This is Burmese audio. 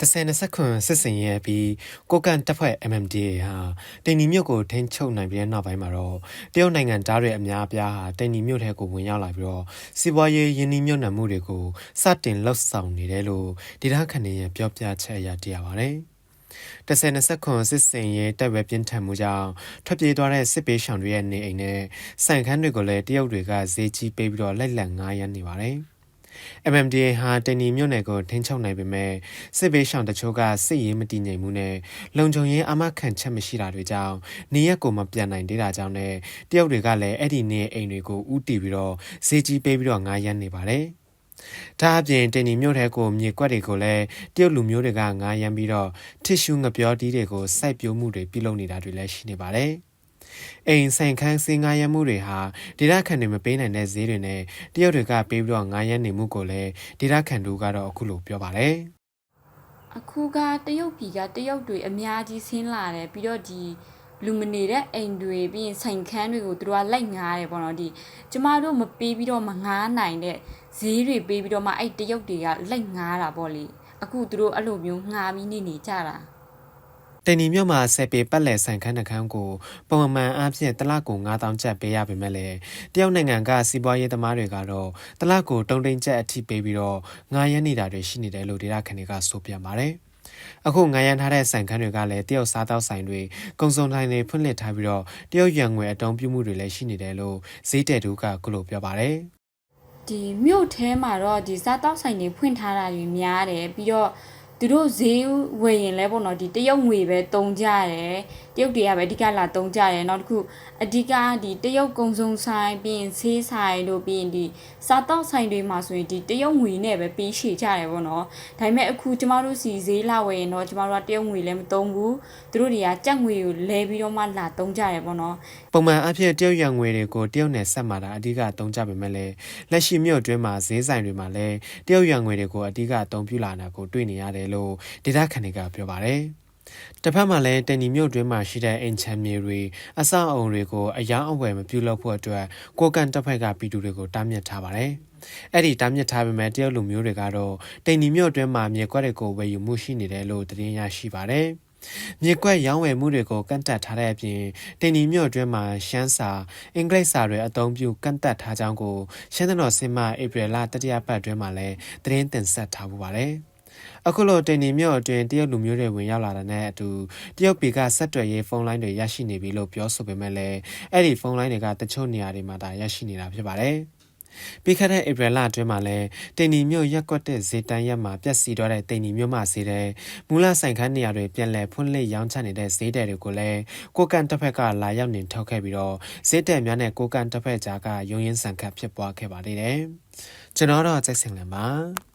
30ခွန်စစ်စင်ရဲ့ပြီးကိုကန်တပ်ဖွဲ့ MMDA ဟာတိန်နီမြို့ကိုထိန်းချုပ်နိုင်ပြီးတဲ့နောက်ပိုင်းမှာတော့တရုတ်နိုင်ငံသားတွေအများအပြားဟာတိန်နီမြို့ထဲကိုဝင်ရောက်လာပြီးတော့စီးပွားရေးယင်းနှိမ့်ညွတ်နှံမှုတွေကိုစတင်လှုပ်ဆောင်နေတယ်လို့ဒေသခံတွေရဲ့ပြောပြချက်အရသိရပါတယ်။တဆယ်နှစ်ခွန်စစ်စင်ရဲ့တပ်ဝဲပြင်းထန်မှုကြောင့်ထွက်ပြေးသွားတဲ့စစ်ပေးရှောင်တွေရဲ့နေအိမ်နဲ့ဆိုင်ခန်းတွေကိုလည်းတရုတ်တွေကဈေးကြီးပေးပြီးတော့လိုက်လံငားရမ်းနေပါတယ်။ MMDA ဟာတင်နီမြို့နယ်ကိုထိန်းချုပ်နိုင်ပေမဲ့စစ်ဘေးရှောင်တချို့ကစစ်ရေးမတည်ငြိမ်မှုနဲ့လုံခြုံရေးအမခံချက်မရှိတာတွေကြောင့်နေရက်ကိုမပြန်နိုင်သေးတာကြောင့်နဲ့တရုတ်တွေကလည်းအဲ့ဒီနေအိမ်တွေကိုဥတီပြီးတော့ဈေးကြီးပေးပြီးတော့ငားရမ်းနေပါတယ်။ဒါအပြင်တင်နီမြို့ထဲကိုမြေကွက်တွေကိုလည်းတရုတ်လူမျိုးတွေကငားရမ်းပြီးတော့ထစ်ရှူငပြောတီးတွေကိုစိုက်ပျိုးမှုတွေပြုလုပ်နေတာတွေလည်းရှိနေပါတယ်။ အိမ်ဆိုင်ခန်းစင်းငားရမ်းမှုတွေဟာဒေသခံတွေမပေးနိုင်တဲ့ဈေးတွေနဲ့တရုတ်တွေကပေးပြီးတော့ငားရမ်းနေမှုကိုလည်းဒေသခံတို့ကတော့အခုလိုပြောပါတယ်အခုကတရုတ်ပြည်ကတရုတ်တွေအများကြီးဆင်းလာတယ်ပြီးတော့ဒီလူမနေတဲ့အိမ်တွေပြီးရင်ဆိုင်ခန်းတွေကိုသူတို့ကလိုက်ငားတယ်ပေါ့နော်ဒီကျမတို့မပေးပြီးတော့မငားနိုင်တဲ့ဈေးတွေပေးပြီးတော့မှအဲ့တရုတ်တွေကလိုက်ငားတာပေါ့လေအခုသူတို့အဲ့လိုမျိုးငားပြီးနေနေကြတာ တင်နီမြို့မှာဆယ်ပေပတ်လည်ဆိုင်ခန်းတစ်ခန်းကိုပုံမှန်အားဖြင့်တစ်လကို9000ကျပ်ပေးရပေမဲ့လည်းတရုတ်နိုင်ငံကစီးပွားရေးသမားတွေကတော့တစ်လကို3သိန်းကျပ်အထိပေးပြီးတော့ငားရမ်းနေတာတွေရှိနေတယ်လို့ဒေသခံတွေကဆိုပြန်ပါတယ်အခုငားရမ်းထားတဲ့ဆိုင်ခန်းတွေကလည်းတရုတ်စားတောက်ဆိုင်တွေကုံစုံတိုင်းတွေဖွင့်လှစ်ထားပြီးတော့တရုတ်ရွံငွေအတုံးပြုမှုတွေလည်းရှိနေတယ်လို့ဈေးတဲ့သူကခုလိုပြောပါတယ်ဒီမြို့ထဲမှာတော့ဒီစားတောက်ဆိုင်တွေဖွင့်ထားတာတွေများတယ်ပြီးတော့ သူတို့ဈေးဝယ်ရင်လဲပေါ့နော်ဒီတရုတ်ငွေပဲတုံကြတယ်တရုတ်တွေကပဲအဓိကလာတုံကြတယ်နောက်တစ်ခုအဓိကဒီတရုတ်ကုံစုံဆိုင်ပြီးရင်ဆေးဆိုင်တို့ပြီးရင်ဒီစားတောက်ဆိုင်တွေမှာဆိုရင်ဒီတရုတ်ငွေနဲ့ပဲပေးရှေကြတယ်ပေါ့နော်ဒါပေမဲ့အခုကျမတို့စီဈေးလာဝယ်ရင်တော့ကျမတို့ကတရုတ်ငွေလည်းမတုံဘူးသူတို့တွေကကြက်ငွေကိုလဲပြီးတော့မှလာတုံကြတယ်ပေါ့နော်ပုံမှန်အဖြစ်တရုတ်ရွံငွေတွေကိုတရုတ်နယ်ဆက်မှာတာအဓိကအသုံးကြပေမဲ့လည်းလက်ရှိမြို့အတွင်းမှာဈေးဆိုင်တွေမှာလည်းတရုတ်ရွံငွေတွေကိုအဓိကအသုံးပြုလာတာကိုတွေ့နေရတယ်လို့ဒေသခံတွေကပြောပါတယ်။တစ်ဖက်မှာလည်းတန်နီမြို့အတွင်းမှာရှိတဲ့အိမ်ချမ်းမြေတွေအဆောက်အုံတွေကိုအယောင်အဝယ်မပြုလုပ်ဖို့အတွက်ကိုကန်တပ်ဖက်ကပြည်သူတွေကိုတားမြစ်ထားပါတယ်။အဲ့ဒီတားမြစ်ထားပေမဲ့တရုတ်လူမျိုးတွေကတော့တိန်နီမြို့အတွင်းမှာမြေကွက်တွေကိုဝယ်ယူမှုရှိနေတယ်လို့သတင်းရရှိပါတယ်။မြေကွက်ရောင်းဝယ်မှုတွေကိုကန့်တက်ထားတဲ့အပြင်တင်နီမြို့အတွင်းမှာရှမ်းစာအင်္ဂလိပ်စာတွေအသုံးပြုကန့်တက်ထားကြောင်းကိုရှမ်းသတော်စင်မဧပြီလတတိယပတ်အတွင်းမှာလည်းသတင်းတင်ဆက်ထားပူပါတယ်။ အခုလိုတင်နီမြို့အတွင်းတရုတ်လူမျိုးတွေဝင်ရောက်လာတဲ့နဲ့အတူတရုတ်ပြည်ကဆက်သွယ်ရေးဖုန်းလိုင်းတွေရရှိနေပြီလို့ပြောဆိုပေမဲ့လည်းအဲ့ဒီဖုန်းလိုင်းတွေကတချို့နေရာတွေမှာဒါရရှိနေတာဖြစ်ပါတယ်။ပြီးခဲ့တဲ့ဧပြီလအတွင်းမှာလည်းတင်နီမြို့ရက်ကွက်တဲ့ဇေတန်ရက်မှာပြက်စီတော့တဲ့တင်နီမြို့မှာစီတဲ့မူလဆိုင်ခန်းနေရာတွေပြန်လည်ဖွင့်လှစ်ရောင်းချနေတဲ့ဈေးတယ်တွေကိုလည်းကိုကန်တစ်ဖက်ကလာရောက်နေထောက်ခဲ့ပြီးတော့ဈေးတယ်များနဲ့ကိုကန်တစ်ဖက်ကြားကရုံရင်းဆန်ခတ်ဖြစ်ပွားခဲ့ပါသေးတယ်။ကျွန်တော်တော့စိတ်ဆင်လန်ပါ။